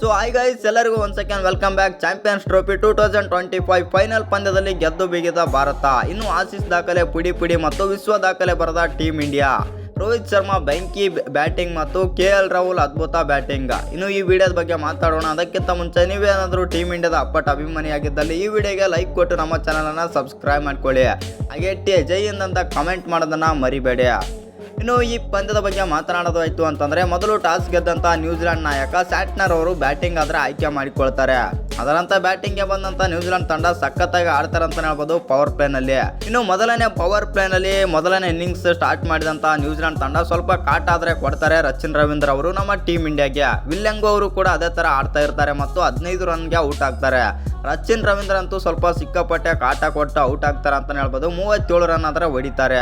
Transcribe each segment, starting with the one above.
So I guys ಎಲ್ಲರಿಗೂ ಒಂದು second welcome back champions trophy two thousand twenty five final ಪಂದ್ಯದಲ್ಲಿ ಗೆದ್ದು ಬಿಗಿದ ಭಾರತ. ಇನ್ನು ಆಸೀಸ್ ದಾಖಲೆ, ಪುಡಿ ಪುಡಿ ಮತ್ತು ವಿಶ್ವ ದಾಖಲೆ ಬರೆದ ಟೀಮ್ ಇಂಡಿಯಾ ರೋಹಿತ್ ಶರ್ಮಾ ಬೆಂಕಿ ಬ್ಯಾಟಿಂಗ್ ಮತ್ತು ಕೆ ಎಲ್ ರಾಹುಲ್ ಅದ್ಭುತ ಬ್ಯಾಟಿಂಗ್. ಇನ್ನು ಈ ವಿಡಿಯೋದ ಬಗ್ಗೆ ಮಾತಾಡೋಣ. ಅದಕ್ಕಿಂತ ಮುಂಚೆ ನೀವೇನಾದರೂ ಟೀಮ್ ಇಂಡಿಯಾದ ಅಪ್ಪಟ ಅಭಿಮಾನಿಯಾಗಿದ್ದಲ್ಲಿ ಈ ವಿಡಿಯೋಗೆ ಲೈಕ್ ಕೊಟ್ಟು ನಮ್ಮ ಚಾನಲನ್ನು ಸಬ್ಸ್ಕ್ರೈಬ್ ಮಾಡ್ಕೊಳ್ಳಿ. ಹಾಗೆ ಟಿ ಜೈ ಹಿಂದ್ ಅಂತ ಕಮೆಂಟ್ ಮಾಡೋದನ್ನು ಮರಿಬೇಡಿ. ಇನ್ನು ಈ ಪಂದ್ಯದ ಬಗ್ಗೆ ಮಾತನಾಡೋದಾಯ್ತು ಅಂತಂದ್ರೆ ಮೊದಲು ಟಾಸ್ ಗೆದ್ದಂತ ನ್ಯೂಜಿಲೆಂಡ್ ನಾಯಕ ಸ್ಯಾಟ್ನರ್ ಅವರು ಬ್ಯಾಟಿಂಗ್ ಆದ್ರೆ ಆಯ್ಕೆ ಮಾಡಿಕೊಳ್ತಾರೆ. ಅದರಂತ ಬ್ಯಾಟಿಂಗ್ಗೆ ಬಂದಂತ ನ್ಯೂಜಿಲೆಂಡ್ ತಂಡ ಸಖತ್ತಾಗಿ ಆಡ್ತಾರೆ ಅಂತ ಹೇಳ್ಬೋದು ಪವರ್ ಪ್ಲೇನಲ್ಲಿ. ಇನ್ನು ಮೊದಲನೇ ಪವರ್ ಪ್ಲೇನಲ್ಲಿ ಮೊದಲನೇ ಇನ್ನಿಂಗ್ಸ್ ಸ್ಟಾರ್ಟ್ ಮಾಡಿದಂತ ನ್ಯೂಜಿಲೆಂಡ್ ತಂಡ ಸ್ವಲ್ಪ ಕಾಟ ಆದ್ರೆ ಕೊಡ್ತಾರೆ ರಚಿನ್ ರವೀಂದ್ರ ಅವರು ನಮ್ಮ ಟೀಮ್ ಇಂಡಿಯಾಗೆ. ವಿಲ್ಯಂಗು ಅವರು ಕೂಡ ಅದೇ ತರ ಆಡ್ತಾ ಇರ್ತಾರೆ ಮತ್ತು ಹದಿನೈದು ರನ್ಗೆ ಔಟ್ ಆಗ್ತಾರೆ. ರಚಿನ್ ರವೀಂದ್ರ ಅಂತೂ ಸ್ವಲ್ಪ ಸಿಕ್ಕಾಪಟ್ಟೆ ಕಾಟ ಕೊಟ್ಟು ಔಟ್ ಆಗ್ತಾರೆ ಅಂತ ಹೇಳ್ಬೋದು. ಮೂವತ್ತೇಳು ರನ್ ಆದ್ರೆ ಹೊಡಿತಾರೆ.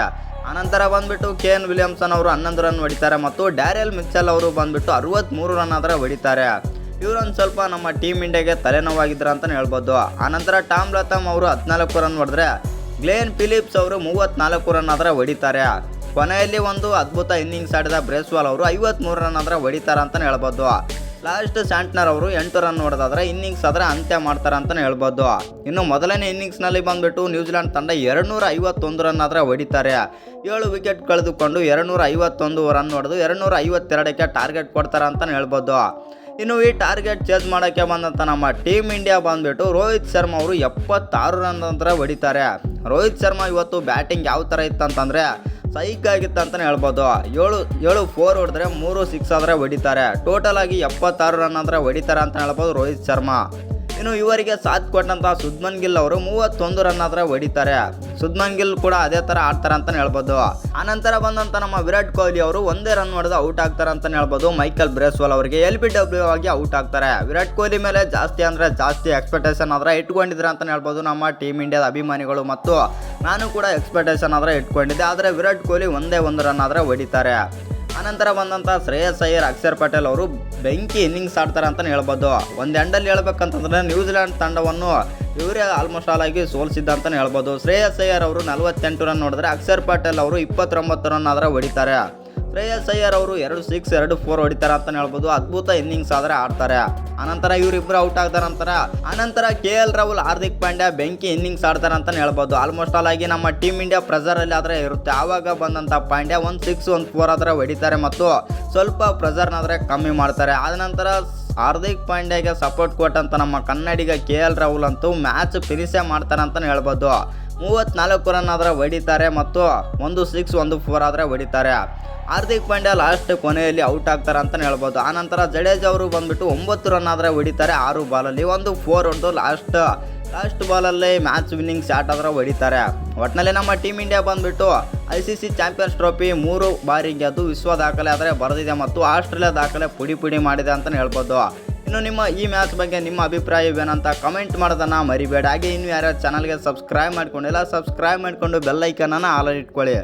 ಅನಂತರ ಬಂದ್ಬಿಟ್ಟು ಕೆ ಎನ್ ವಿಲಿಯಮ್ಸನ್ ಅವರು ಹನ್ನೊಂದು ರನ್ ಹೊಡಿತಾರೆ ಮತ್ತು ಡ್ಯಾರಿಯಲ್ ಮಿಚ್ಚಲ್ ಅವರು ಬಂದ್ಬಿಟ್ಟು ಅರವತ್ತ್ಮೂರು ರನ್ ಆದ್ರೆ ಹೊಡಿತಾರೆ. ಇವರೊಂದು ಸ್ವಲ್ಪ ನಮ್ಮ ಟೀಮ್ ಇಂಡಿಯಾಗೆ ತಲೆನೋವಾಗಿದ್ರು ಅಂತಲೇ ಹೇಳ್ಬೋದು. ಆನಂತರ ಟಾಮ್ ಲತಮ್ ಅವರು ಹದಿನಾಲ್ಕು ರನ್ ಹೊಡೆದ್ರೆ ಗ್ಲೇನ್ ಫಿಲಿಪ್ಸ್ ಅವರು ಮೂವತ್ತ್ನಾಲ್ಕು ರನ್ ಆದರೆ ಹೊಡಿತಾರೆ. ಕೊನೆಯಲ್ಲಿ ಒಂದು ಅದ್ಭುತ ಇನ್ನಿಂಗ್ಸ್ ಆಡಿದ ಬ್ರೇಸ್ವಾಲ್ ಅವರು ಐವತ್ಮೂರು ರನ್ ಆದರೆ ಹೊಡಿತಾರೆ ಅಂತಲೇ ಹೇಳ್ಬೋದು. ಲಾಸ್ಟ್ ಸ್ಯಾಂಟ್ನರ್ ಅವರು ಎಂಟು ರನ್ ಹೊಡೆದಾದ್ರೆ ಇನ್ನಿಂಗ್ಸ್ ಆದರೆ ಅಂತ್ಯ ಮಾಡ್ತಾರೆ ಅಂತಲೇ ಹೇಳ್ಬೋದು. ಇನ್ನು ಮೊದಲನೇ ಇನ್ನಿಂಗ್ಸ್ನಲ್ಲಿ ಬಂದ್ಬಿಟ್ಟು ನ್ಯೂಜಿಲೆಂಡ್ ತಂಡ ಎರಡುನೂರ ಐವತ್ತೊಂದು ರನ್ ಆದರೆ ಹೊಡಿತಾರೆ. ಏಳು ವಿಕೆಟ್ ಕಳೆದುಕೊಂಡು ಎರಡುನೂರ ಐವತ್ತೊಂದು ರನ್ ಹೊಡೆದು ಎರಡುನೂರ ಐವತ್ತೆರಡಕ್ಕೆ ಟಾರ್ಗೆಟ್ ಕೊಡ್ತಾರೆ ಅಂತಲೇ ಹೇಳ್ಬೋದು. ಇನ್ನು ಈ ಟಾರ್ಗೆಟ್ ಚೇಸ್ ಮಾಡೋಕ್ಕೆ ಬಂದಂಥ ನಮ್ಮ ಟೀಮ್ ಇಂಡಿಯಾ ಬಂದ್ಬಿಟ್ಟು ರೋಹಿತ್ ಶರ್ಮಾ ಅವರು ಎಪ್ಪತ್ತಾರು ರನ್ ನಂತರ ಹೊಡಿತಾರೆ ರೋಹಿತ್ ಶರ್ಮಾ ಇವತ್ತು ಬ್ಯಾಟಿಂಗ್ ಯಾವ ಥರ ಇತ್ತಂತಂದರೆ ಸೈಕ್ ಆಗಿತ್ತು ಅಂತಲೇ ಹೇಳ್ಬೋದು. ಏಳು ಏಳು ಫೋರ್ ಹೊಡೆದ್ರೆ ಮೂರು ಸಿಕ್ಸ್ ಆದರೆ ಹೊಡಿತಾರೆ ಟೋಟಲ್ ಆಗಿ ಎಪ್ಪತ್ತಾರು ರನ್ ಅಂದರೆ ಹೊಡಿತಾರೆ ಅಂತ ಹೇಳ್ಬೋದು ರೋಹಿತ್ ಶರ್ಮಾ. ಇನ್ನು ಇವರಿಗೆ ಸಾಥ್ ಕೊಟ್ಟಂತಹ ಸುದ್ಮನ್ ಗಿಲ್ ಅವರು ಮೂವತ್ತೊಂದು ರನ್ ಆದರೆ ಹೊಡಿತಾರೆ ಸುದ್ಮನ್ ಕೂಡ ಅದೇ ತರ ಆಡ್ತಾರೆ ಅಂತಲೇ ಹೇಳ್ಬೋದು. ಆನಂತರ ಬಂದಂತ ನಮ್ಮ ವಿರಾಟ್ ಕೊಹ್ಲಿ ಅವರು ಒಂದೇ ರನ್ ಹೊಡೆದು ಔಟ್ ಆಗ್ತಾರೆ ಅಂತಲೇ ಹೇಳ್ಬೋದು. ಮೈಕಲ್ ಬ್ರೇಸ್ವಾಲ್ ಅವರಿಗೆ ಎಲ್ ಬಿ ಡಬ್ಲ್ಯೂ ಆಗಿ ಔಟ್ ಆಗ್ತಾರೆ. ವಿರಾಟ್ ಕೊಹ್ಲಿ ಮೇಲೆ ಜಾಸ್ತಿ ಅಂದ್ರೆ ಜಾಸ್ತಿ ಎಕ್ಸ್ಪೆಕ್ಟೇಷನ್ ಆದರೆ ಇಟ್ಕೊಂಡಿದ್ರೆ ಅಂತಲೇ ಹೇಳ್ಬೋದು ನಮ್ಮ ಟೀಮ್ ಇಂಡಿಯಾದ ಅಭಿಮಾನಿಗಳು ಮತ್ತು ನಾನು ಕೂಡ ಎಕ್ಸ್ಪೆಕ್ಟೇಷನ್ ಆದರೆ ಇಟ್ಕೊಂಡಿದ್ದೆ. ಆದರೆ ವಿರಾಟ್ ಕೊಹ್ಲಿ ಒಂದೇ ಒಂದು ರನ್ ಆದ್ರೆ ಹೊಡಿತಾರೆ. ಅನಂತರ ಬಂದಂಥ ಶ್ರೇಯಸ್ ಅಯ್ಯರ್, ಅಕ್ಷರ್ ಪಟೇಲ್ ಅವರು ಬೆಂಕಿ ಇನ್ನಿಂಗ್ಸ್ ಆಡ್ತಾರೆ ಅಂತಲೇ ಹೇಳ್ಬೋದು. ಒಂದು ಎಂಡಲ್ಲಿ ಹೇಳ್ಬೇಕಂತಂದ್ರೆ ನ್ಯೂಜಿಲೆಂಡ್ ತಂಡವನ್ನು ಇವರೇ ಆಲ್ಮೋಸ್ಟ್ ಆಲ್ ಆಗಿ ಸೋಲಿಸಿದ್ದ ಅಂತಲೇ ಹೇಳ್ಬೋದು. ಶ್ರೇಯಸ್ ಅಯ್ಯರ್ ಅವರು ನಲವತ್ತೆಂಟು ರನ್ ನೋಡಿದ್ರೆ ಅಕ್ಷರ್ ಪಟೇಲ್ ಅವರು ಇಪ್ಪತ್ತೊಂಬತ್ತು ರನ್ ಆದ್ರೆ ಹೊಡಿತಾರೆ. ಶ್ರೇಯಸ್ ಅಯ್ಯರ್ ಅವರು ಎರಡು ಸಿಕ್ಸ್, ಎರಡು ಫೋರ್ ಹೊಡಿತಾರೆ ಅಂತಲೇ ಹೇಳ್ಬೋದು. ಅದ್ಭುತ ಇನ್ನಿಂಗ್ಸ್ ಆದರೆ ಆಡ್ತಾರೆ. ಅನಂತರ ಇವರಿಬ್ಬರು ಔಟ್ ಆಗ್ತಾರ ನಂತರ ಅನಂತರ ಕೆ ಎಲ್ ರಾಹುಲ್, ಹಾರ್ದಿಕ್ ಪಾಂಡ್ಯ ಬೆಂಕಿ ಇನ್ನಿಂಗ್ಸ್ ಆಡ್ತಾರೆ ಅಂತಲೇ ಹೇಳ್ಬೋದು. ಆಲ್ಮೋಸ್ಟ್ ಆಲ್ ಆಗಿ ನಮ್ಮ ಟೀಮ್ ಇಂಡಿಯಾ ಪ್ರೆಸರಲ್ಲಿ ಆದರೆ ಇರುತ್ತೆ. ಆವಾಗ ಬಂದಂಥ ಪಾಂಡ್ಯ ಒಂದು ಸಿಕ್ಸ್ ಒಂದು ಫೋರ್ ಆದರೆ ಹೊಡಿತಾರೆ ಮತ್ತು ಸ್ವಲ್ಪ ಪ್ರೆಸರ್ನಾದರೆ ಕಮ್ಮಿ ಮಾಡ್ತಾರೆ. ಆದ ನಂತರ ಹಾರ್ದಿಕ್ ಪಾಂಡ್ಯಗೆ ಸಪೋರ್ಟ್ ಕೊಟ್ಟಂತ ನಮ್ಮ ಕನ್ನಡಿಗ ಕೆ ಎಲ್ ರಾಹುಲ್ ಅಂತೂ ಮ್ಯಾಚ್ ಫಿನಿಶೇ ಮಾಡ್ತಾರೆ ಅಂತಲೇ ಹೇಳ್ಬೋದು. ಮೂವತ್ತ್ನಾಲ್ಕು ರನ್ ಆದರೆ ಹೊಡಿತಾರೆ ಮತ್ತು ಒಂದು ಸಿಕ್ಸ್ ಒಂದು ಫೋರ್ ಆದರೆ ಹೊಡಿತಾರೆ. ಹಾರ್ದಿಕ್ ಪಾಂಡ್ಯ ಲಾಸ್ಟ್ ಕೊನೆಯಲ್ಲಿ ಔಟ್ ಆಗ್ತಾರೆ ಅಂತಲೇ ಹೇಳ್ಬೋದು. ಆನಂತರ ಜಡೇಜ್ ಅವರು ಬಂದ್ಬಿಟ್ಟು ಒಂಬತ್ತು ರನ್ ಆದರೆ ಹೊಡಿತಾರೆ ಆರು ಬಾಲಲ್ಲಿ ಒಂದು ಫೋರ್ ಹೊಡೆದು ಲಾಸ್ಟ್ ಲಾಸ್ಟ್ ಬಾಲಲ್ಲಿ ಮ್ಯಾಚ್ ವಿನ್ನಿಂಗ್ ಶಾಟ್ ಆದ್ರೆ ಹೊಡಿತಾರೆ. ಒಟ್ಟಿನಲ್ಲಿ ನಮ್ಮ ಟೀಮ್ ಇಂಡಿಯಾ ಬಂದ್ಬಿಟ್ಟು I C C champions trophy ಮೂರು ಬಾರಿ ಗೆದ್ದು ವಿಶ್ವ ದಾಖಲೆ ಆದರೆ ಬರೆದಿದೆ ಮತ್ತು ಆಸ್ಟ್ರೇಲಿಯಾ ದಾಖಲೆ ಪುಡಿ ಪುಡಿ ಮಾಡಿದೆ ಅಂತಲೇ ಹೇಳ್ಬೋದು. ಇನ್ನು ನಿಮ್ಮ ಈ ಮ್ಯಾಚ್ ಬಗ್ಗೆ ನಿಮ್ಮ ಅಭಿಪ್ರಾಯವೇನಂತ ಕಮೆಂಟ್ ಮಾಡೋದನ್ನು ಮರಿಬೇಡ. ಹಾಗೆ ಇನ್ನು ಯಾರ್ಯಾರು ಚಾನಲ್ಗೆ ಸಬ್ಸ್ಕ್ರೈಬ್ ಮಾಡ್ಕೊಂಡಿಲ್ಲ ಸಬ್ಸ್ಕ್ರೈಬ್ ಮಾಡಿಕೊಂಡು ಬೆಲ್ಲೈಕನನ್ನು ಆಲ್ ಇಟ್ಕೊಳ್ಳಿ.